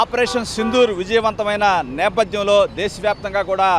Operation Sindoor విజయవంతమైన నేపథ్యంలో దేశవ్యాప్తంగా కూడా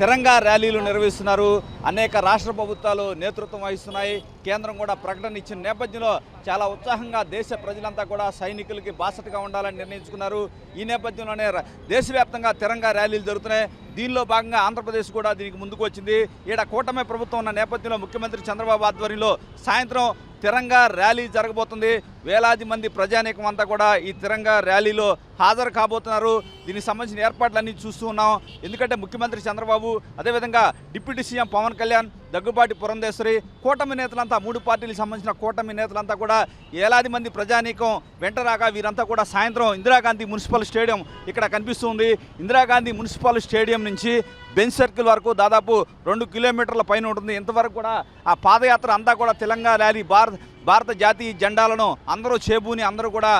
తిరంగా ర్యాలీలు నిర్వహిస్తున్నారు. అనేక రాష్ట్ర ప్రభుత్వాలు నేతృత్వం వహిస్తున్నాయి. కేంద్రం కూడా ప్రకటన ఇచ్చిన నేపథ్యంలో చాలా ఉత్సాహంగా దేశ ప్రజలంతా కూడా సైనికులకి బాసటగా ఉండాలని నిర్ణయించుకున్నారు. ఈ నేపథ్యంలోనే దేశవ్యాప్తంగా తిరంగా ర్యాలీలు జరుగుతున్నాయి. దీనిలో భాగంగా ఆంధ్రప్రదేశ్ కూడా దీనికి ముందుకు వచ్చింది. ఈడ కూటమి ప్రభుత్వం ఉన్న నేపథ్యంలో ముఖ్యమంత్రి చంద్రబాబు ఆధ్వర్యంలో సాయంత్రం తిరంగా ర్యాలీ జరగబోతుంది. వేలాది మంది ప్రజానీకం అంతా కూడా ఈ తిరంగా ర్యాలీలో హాజరు కాబోతున్నారు. దీనికి సంబంధించిన ఏర్పాట్లన్నీ చూస్తూ ఉన్నాం. ఎందుకంటే ముఖ్యమంత్రి చంద్రబాబు అదేవిధంగా డిప్యూటీ సీఎం పవన్ కళ్యాణ్ దగ్గుబాటి పురంధేశ్వరి కూటమి నేతలంతా మూడు పార్టీలకు సంబంధించిన కూటమి నేతలంతా కూడా ఏలాది మంది ప్రజానీకం వెంటరాగా వీరంతా కూడా సాయంత్రం ఇందిరాగాంధీ మున్సిపల్ స్టేడియం ఇక్కడ కనిపిస్తుంది. ఇందిరాగాంధీ మున్సిపల్ స్టేడియం నుంచి బెంచ్ సర్కిల్ వరకు దాదాపు రెండు కిలోమీటర్ల పైన ఉంటుంది. ఇంతవరకు కూడా ఆ పాదయాత్ర అంతా కూడా తెలంగాణ ర్యాలీ భారత భారత జాతీయ జెండాలను అందరూ చేబూని అందరూ కూడా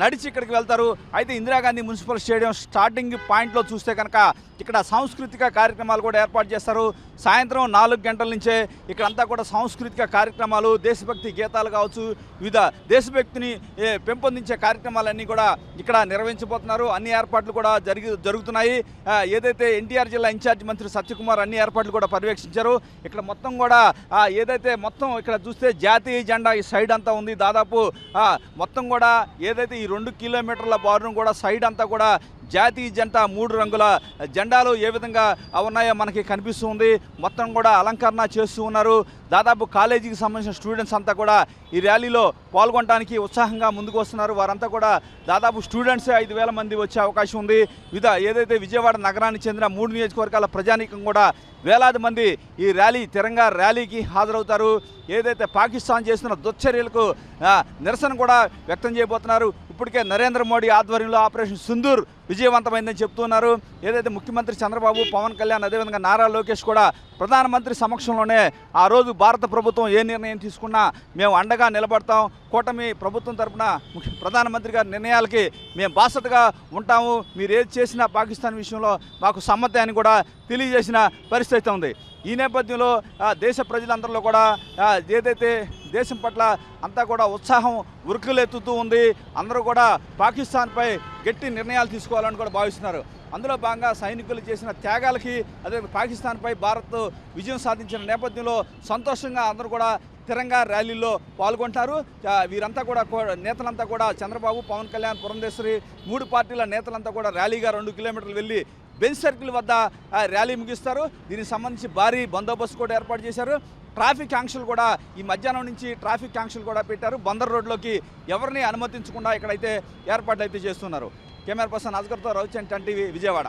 నడిచి ఇక్కడికి వెళ్తారు. అయితే ఇందిరాగాంధీ మున్సిపల్ స్టేడియం స్టార్టింగ్ పాయింట్లో చూస్తే కనుక ఇక్కడ సాంస్కృతిక కార్యక్రమాలు కూడా ఏర్పాటు చేస్తారు. సాయంత్రం నాలుగు గంటల నుంచే ఇక్కడంతా కూడా సాంస్కృతిక కార్యక్రమాలు దేశభక్తి గీతాలు కావచ్చు వివిధ దేశభక్తిని పెంపొందించే కార్యక్రమాలన్నీ కూడా ఇక్కడ నిర్వహించబోతున్నారు. అన్ని ఏర్పాట్లు కూడా జరిగి జరుగుతున్నాయి. ఏదైతే ఎన్టీఆర్ జిల్లా ఇన్ఛార్జ్ మంత్రి సత్యకుమార్ అన్ని ఏర్పాట్లు కూడా పర్యవేక్షించారు. ఇక్కడ మొత్తం కూడా ఏదైతే మొత్తం ఇక్కడ చూస్తే జాతీయ జెండా ఈ సైడ్ అంతా ఉంది. దాదాపు మొత్తం కూడా ఏదైతే ఈ రెండు కిలోమీటర్ల బారును కూడా సైడ్ అంతా కూడా జాతీయ జంట మూడు రంగుల జెండాలు ఏ విధంగా ఉన్నాయో మనకి కనిపిస్తుంది. మొత్తం కూడా అలంకరణ చేస్తూ ఉన్నారు. దాదాపు కాలేజీకి సంబంధించిన స్టూడెంట్స్ అంతా కూడా ఈ ర్యాలీలో పాల్గొనడానికి ఉత్సాహంగా ముందుకు వస్తున్నారు. వారంతా కూడా దాదాపు స్టూడెంట్సే ఐదు వేల మంది వచ్చే అవకాశం ఉంది. విధ ఏదైతే విజయవాడ నగరానికి చెందిన మూడు నియోజకవర్గాల ప్రజానీకం కూడా వేలాది మంది ఈ ర్యాలీ తిరంగా ర్యాలీకి హాజరవుతారు. ఏదైతే పాకిస్తాన్ చేస్తున్న దుశ్చర్యలకు నిరసన కూడా వ్యక్తం చేయబోతున్నారు. ఇప్పటికే నరేంద్ర మోడీ ఆధ్వర్యంలో ఆపరేషన్ సింధూర్ విజయవంతమైందని చెప్తున్నారు. ఏదైతే ముఖ్యమంత్రి చంద్రబాబు పవన్ కళ్యాణ్ అదేవిధంగా నారా లోకేష్ కూడా ప్రధానమంత్రి సమక్షంలోనే ఆ రోజు భారత ప్రభుత్వం ఏ నిర్ణయం తీసుకున్నా మేము అండగా నిలబడతాం. కూటమి ప్రభుత్వం తరఫున ముఖ్య- ప్రధానమంత్రి గారి నిర్ణయాలకి మేము బాసటగా ఉంటాము. మీరు ఏది చేసినా పాకిస్తాన్ విషయంలో మాకు సమ్మతి అని కూడా తెలియజేసిన పరిస్థితి ఉంది. ఈ నేపథ్యంలో దేశ ప్రజలందరిలో కూడా ఏదైతే దేశం పట్ల అంతా కూడా ఉత్సాహం ఉరుకులెత్తుతూ ఉంది. అందరూ కూడా పాకిస్తాన్పై గట్టి నిర్ణయాలు తీసుకోవాలని కూడా భావిస్తున్నారు. అందులో భాగంగా సైనికులు చేసిన త్యాగాలకి అదే పాకిస్తాన్పై భారత్ విజయం సాధించిన నేపథ్యంలో సంతోషంగా అందరూ కూడా తిరంగా ర్యాలీలో పాల్గొంటారు. వీరంతా కూడా నేతలంతా కూడా చంద్రబాబు పవన్ కళ్యాణ్ పురంధేశ్వరి మూడు పార్టీల నేతలంతా కూడా ర్యాలీగా రెండు కిలోమీటర్లు వెళ్ళి బెంచ్ సర్కిల్ వద్ద ర్యాలీ ముగిస్తారు. దీనికి సంబంధించి భారీ బందోబస్తు కూడా ఏర్పాటు చేశారు. ట్రాఫిక్ ఆంక్షలు కూడా ఈ మధ్యాహ్నం నుంచి ట్రాఫిక్ ఆంక్షలు కూడా పెట్టారు. బందర్ రోడ్లోకి ఎవరిని అనుమతించకుండా ఇక్కడైతే ఏర్పాట్లు అయితే చేస్తున్నారు. కెమెరా పర్సన్ అజగర్తో రవిచంద్ టన్ టీవీ విజయవాడ.